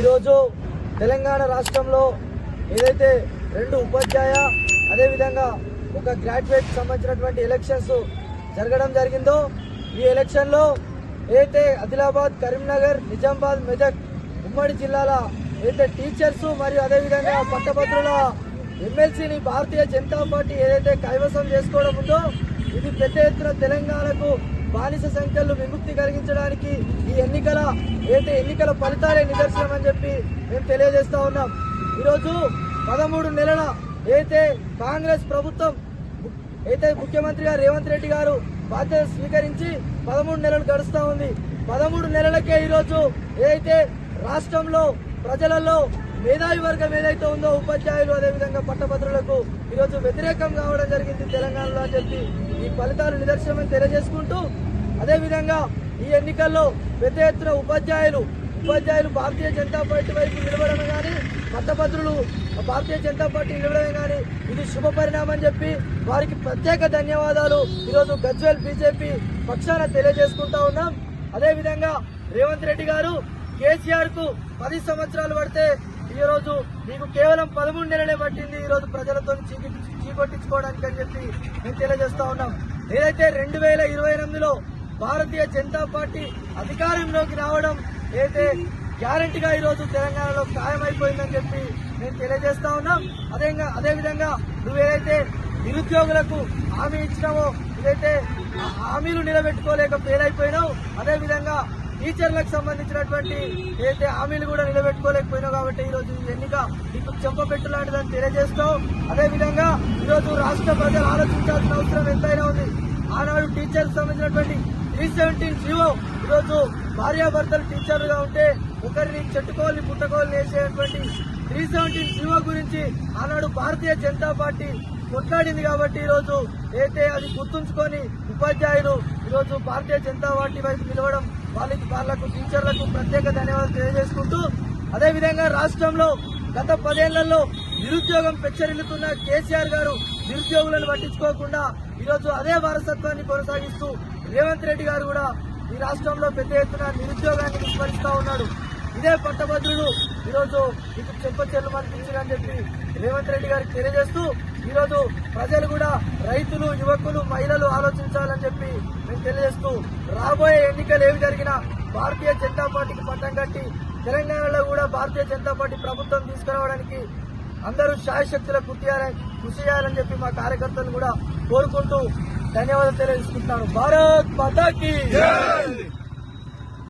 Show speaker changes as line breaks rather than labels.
ఈరోజు తెలంగాణ రాష్ట్రంలో ఏదైతే రెండు ఉపాధ్యాయ అదేవిధంగా ఒక గ్రాడ్యుయేట్ సంబంధించినటువంటి ఎలక్షన్స్ జరగడం జరిగిందో ఈ ఎలక్షన్లో ఏదైతే ఆదిలాబాద్ కరీంనగర్ నిజామాబాద్ మెదక్ ఉమ్మడి జిల్లాల ఏదైతే టీచర్స్ మరియు అదేవిధంగా పట్టభద్రుల ఎమ్మెల్సీని భారతీయ జనతా పార్టీ ఏదైతే కైవసం చేసుకోవడం ఉందో ఇది పెద్ద ఎత్తున తెలంగాణకు బానిస సంఖ్యలు విముక్తి కలిగించడానికి ఈ ఎన్నికల అయితే ఎన్నికల ఫలితాలే నిదర్శనం అని చెప్పి మేము తెలియజేస్తా ఉన్నాం. ఈరోజు పదమూడు నెలల అయితే కాంగ్రెస్ ప్రభుత్వం అయితే ముఖ్యమంత్రి గారు రేవంత్ రెడ్డి గారు బాధ్యత స్వీకరించి పదమూడు నెలలు గడుస్తూ ఉంది. పదమూడు నెలలకే ఈరోజు ఏదైతే రాష్ట్రంలో ప్రజలలో మేధావి వర్గం ఏదైతే ఉందో ఉపాధ్యాయులు అదేవిధంగా పట్టభద్రులకు ఈరోజు వ్యతిరేకం కావడం జరిగింది తెలంగాణలో అని చెప్పి ఈ ఫలితాలు నిదర్శనమని తెలియజేసుకుంటూ అదేవిధంగా ఈ ఎన్నికల్లో పెద్ద ఎత్తున ఉపాధ్యాయులు ఉపాధ్యాయులు భారతీయ జనతా పార్టీ వైపు నిలబడమే కానీ పట్టభద్రులు భారతీయ జనతా పార్టీ నిలబడమే కానీ ఇది శుభ పరిణామం చెప్పి వారికి ప్రత్యేక ధన్యవాదాలు ఈరోజు గజ్వేల్ బీజేపీ పక్షాన తెలియజేసుకుంటా ఉన్నాం. అదేవిధంగా రేవంత్ రెడ్డి గారు కేసీఆర్కు పది సంవత్సరాలు పడితే ఈ రోజు మీకు కేవలం పదమూడు నెలలే పట్టింది ఈ రోజు ప్రజలతో చీకొట్టించుకోవడానికి అని చెప్పి మేము తెలియజేస్తా ఉన్నాం. ఏదైతే రెండు వేల ఇరవై ఎనిమిదిలో భారతీయ జనతా పార్టీ అధికారంలోకి రావడం ఏదైతే గ్యారంటీగా ఈ రోజు తెలంగాణలో ఖాయమైపోయిందని చెప్పి మేము తెలియజేస్తా ఉన్నాం. అదే అదేవిధంగా నువ్వేదైతే నిరుద్యోగులకు హామీ ఇచ్చినావో ఇదైతే హామీలు నిలబెట్టుకోలేక ఫెయిల్ అయిపోయినావు అదేవిధంగా టీచర్లకు సంబంధించినటువంటి ఏదైతే హామీలు కూడా నిలబెట్టుకోలేకపోయినావు కాబట్టి ఈ రోజు ఎన్నిక నీకు చెంపపెట్టు లాంటిదని తెలియజేస్తావు అదేవిధంగా ఈరోజు రాష్ట్ర ప్రజలు ఆలోచించాల్సిన అవసరం ఎంతైనా ఉంది. ఆనాడు టీచర్కి సంబంధించినటువంటి త్రీ సెవెంటీన్ జీవో ఈరోజు భార్యాభర్తలు టీచర్లుగా ఉంటే ఒకరిని చెట్టుకోవాలని పుట్టకోవాలని వేసేటువంటి త్రీ సెవెంటీన్ జీవో గురించి ఆనాడు భారతీయ జనతా పార్టీ కొట్లాడింది కాబట్టి ఈరోజు అయితే అది గుర్తుంచుకొని ఉపాధ్యాయులు ఈరోజు భారతీయ జనతా పార్టీ వైపు నిలవడం వాళ్ళకి వాళ్ళకు టీచర్లకు ప్రత్యేక ధన్యవాదాలు తెలియజేసుకుంటూ అదేవిధంగా రాష్ట్రంలో గత పదేళ్ళలో నిరుద్యోగం పెచ్చరిల్లుతున్న కేసీఆర్ గారు నిరుద్యోగులను పట్టించుకోకుండా ఈరోజు అదే వారసత్వాన్ని కొనసాగిస్తూ రేవంత్ రెడ్డి గారు కూడా ఈ రాష్ట్రంలో పెద్ద ఎత్తున నిరుద్యోగాన్ని విస్మరిస్తా ఉన్నాడు. ఇదే పట్టభద్రుడు. ఈరోజు మీకు చెంపచెల్లు అనిపించిందని చెప్పి రేవంత్ రెడ్డి గారికి తెలియజేస్తూ ఈరోజు ప్రజలు కూడా రైతులు యువకులు మహిళలు ఆలోచించాలని చెప్పి మేము తెలియజేస్తూ రాబోయే ఎన్నికలు ఏవి జరిగినా భారతీయ జనతా పార్టీకి పట్టం కట్టి తెలంగాణలో కూడా భారతీయ జనతా పార్టీ ప్రభుత్వం తీసుకురావడానికి అందరూ శాయశక్తులకు కృషి చేయాలని కృషి చేయాలని చెప్పి మా కార్యకర్తలు కూడా కోరుకుంటూ ధన్యవాదాలు తెలియజేసుకుంటున్నాను. భారత్ పతాకి